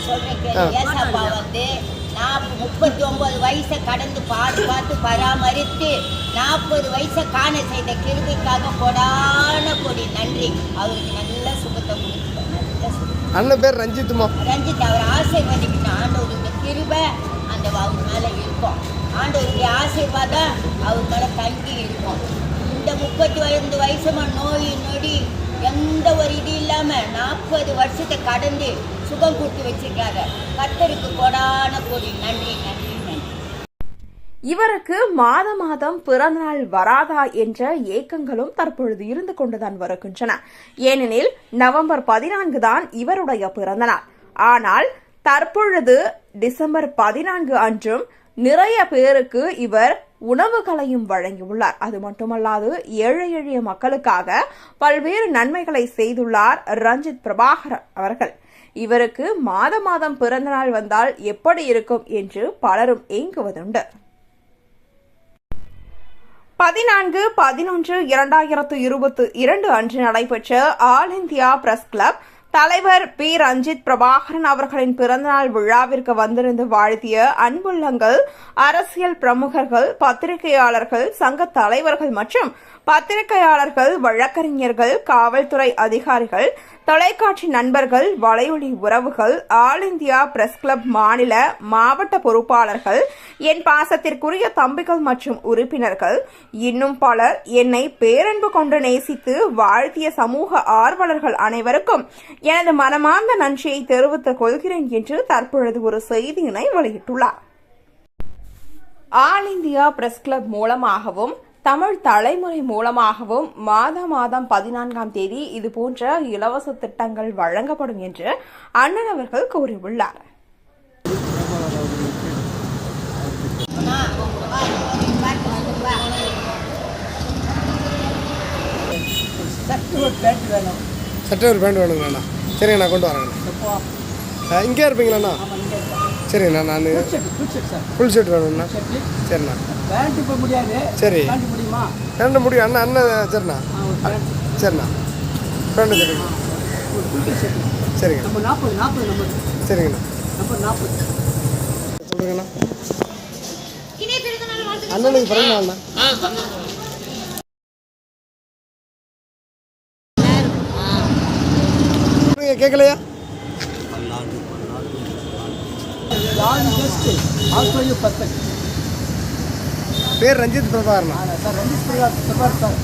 நான் சொல்றேன் கேளு ஏசப்பா வந்து நாற்பது முப்பத்தி ஒன்பது வயசை கடந்து பார்த்து பார்த்து பராமரித்து நாற்பது வயசை காண செய்த கிருபிக்காக கொடான கொடி நன்றி. அவருக்கு நல்ல சுகத்தை கொடுத்துட்டோம். நல்ல சுகம். அண்ணன் பேர் ரஞ்சித்துமா? ரஞ்சித் அவர் ஆசீர்வதிக்கணும் ஆண்டவருடைய கிருபை அந்த அவர் மேலே இருக்கும். ஆண்டவருடைய ஆசீர்வாதம் அவர் மேலே தங்கி இருக்கும். இந்த முப்பத்தி ஐந்து வயசுமா நோய் நொடி எந்த ஒரு இது இல்லாமல் நாற்பது வருஷத்தை கடந்து சுகம் கொடுத்து வச்சிருக்காங்க. கத்தருக்கு கொடான கோடி நன்றி நன்றி நன்றி. இவருக்கு மாத மாதம் பிறந்தநாள் வராதா என்ற ஏக்கங்களும் தற்பொழுது இருந்து கொண்டுதான் வருகின்றன. ஏனெனில் நவம்பர் பதினான்கு தான் இவருடைய பிறந்தநாள் ஆனால் தற்பொழுது டிசம்பர் பதினான்கு அன்றும் நிறைய பேருக்கு இவர் உணவுகளையும் வழங்கியுள்ளார். அது மட்டுமல்லாது ஏழை எளிய மக்களுக்காக பல்வேறு நன்மைகளை செய்துள்ளார் ரஞ்சித் பிரபாகர் அவர்கள். இவருக்கு மாத மாதம் பிறந்தநாள் வந்தால் எப்படி இருக்கும் என்று பலரும் ஏங்குவதுண்டு. பதினான்கு பதினொன்று இரண்டாயிரத்து இருபத்தி இரண்டு அன்று நடைபெற்ற ஆல் இந்தியா பிரஸ் கிளப் தலைவர் பி. ரஞ்சித் பிரபாகரன் அவர்களின் பிறந்தநாள் விழாவிற்கு வந்திருந்து வாழ்த்திய அன்புள்ளங்கள் அரசியல் பிரமுகர்கள் பத்திரிகையாளர்கள் சங்க தலைவர்கள் மற்றும் பத்திரிகையாளர்கள் வழக்கறிஞர்கள் காவல்துறை அதிகாரிகள் தொலைக்காட்சி நண்பர்கள் வலையொலி உறவுகள் ஆல் இந்தியா பிரஸ் கிளப் மாநில மாவட்ட பொறுப்பாளர்கள் என் பாசத்திற்குரிய தம்பிகள் மற்றும் உறுப்பினர்கள் இன்னும் பலர் என்னை பேரன்பு கொண்டு நேசித்து வாழ்த்திய சமூக ஆர்வலர்கள் அனைவருக்கும் எனது மனமார்ந்த நன்றியை தெரிவித்துக் கொள்கிறேன் என்று தற்பொழுது ஒரு செய்தியினை வெளியிட்டுள்ளார். ஆல் இந்தியா பிரஸ் கிளப் மூலமாகவும் தமிழ் தலைமுறை மூலமாகவும் மாத மாதம் பதினான்காம் தேதி இது போன்ற இலவச திட்டங்கள் வழங்கப்படும் என்று அண்ணன் அவர்கள் கூறியுள்ளார். சட்டை ஒரு பேண்ட் வேணுங்கண்ணா சரிங்க நான் கொண்டு வரேங்கண்ணா இங்கே இருப்பீங்களாண்ணா சரிங்கண்ணா நான் ஃபுல் ஷர்ட் வேணுங்கண்ணா சரிண்ணா. பேண்ட் இப்போ முடியாது. சரி. பேண்ட் முடியுமா? ரெண்டு முடியும். அண்ணா அண்ணன் சரிண்ணா. சரிண்ணா. பேண்ட் சரிங்க. சரிங்க. நம்ம நாற்பது நாற்பது நம்பர் சரிங்கண்ணா. நம்பர் நாற்பது சொல்லுங்கண்ணா. அண்ணனுக்கு பிறந்த நாள்ண்ணா. கேட்கலையா all the best also you perfect பேர் ரஞ்சித் பிரபாகரண்ணா sir Ranjith Prakash பிரபார் sir.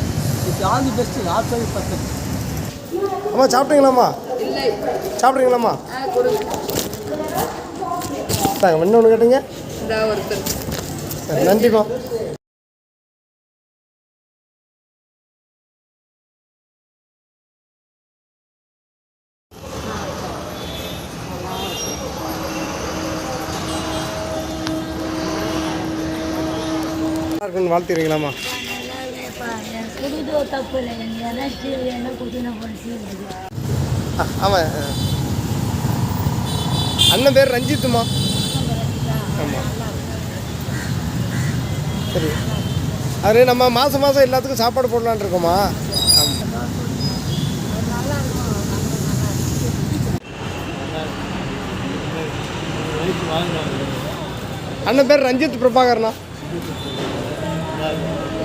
It's all the best also you perfect அம்மா சாப்பிட்டீங்களாம்மா? சாப்பிட்றீங்களாம்மா தாங்க இன்னொன்று கேட்டீங்க? சரி நன்றிம்மா இருக்குன்னு வாழ்த்துறீங்களாம்மா? ஆமா. அண்ணன் பேர் ரஞ்சித்துமா ஆமாம் சரி. அது நம்ம மாதம் மாதம் எல்லாத்துக்கும் சாப்பாடு போடலான் இருக்கோமா அண்ணன் பேர் ரஞ்சித் பிரபாகர்ண்ணா. பிரபாகரனா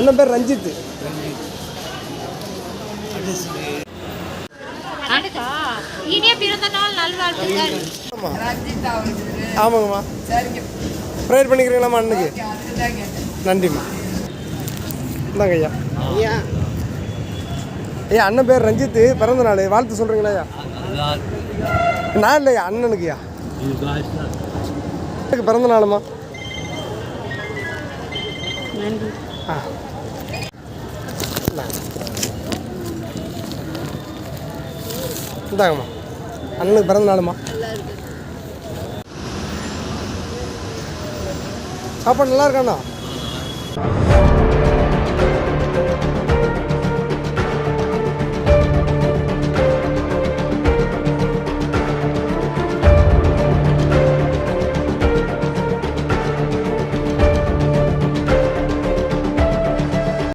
அண்ணன் பேர் ரஞ்சித். அனுக்கா இனிய பிறந்த நாள் நல்வாழ்த்துக்கள். ஆமாம் ஆமாங்கம்மா. ப்ரேயர் பண்ணிக்கிறீங்களாம்மா அண்ணனுக்கு நன்றிம்மா. இந்தாங்க ஐயா. ஐயா. அண்ணன் பேர் ரஞ்சித். பிறந்த நாள். வாழ்த்து சொல்கிறீங்களா ஐயா? நான் இல்லையா அண்ணனுக்குயா எனக்கு பிறந்த நாளுமா? இந்தாங்க. இந்தாங்கம்மா அண்ணனுக்கு பிறந்த நாளுமா சாப்பாடு நல்லா இருக்காண்ணா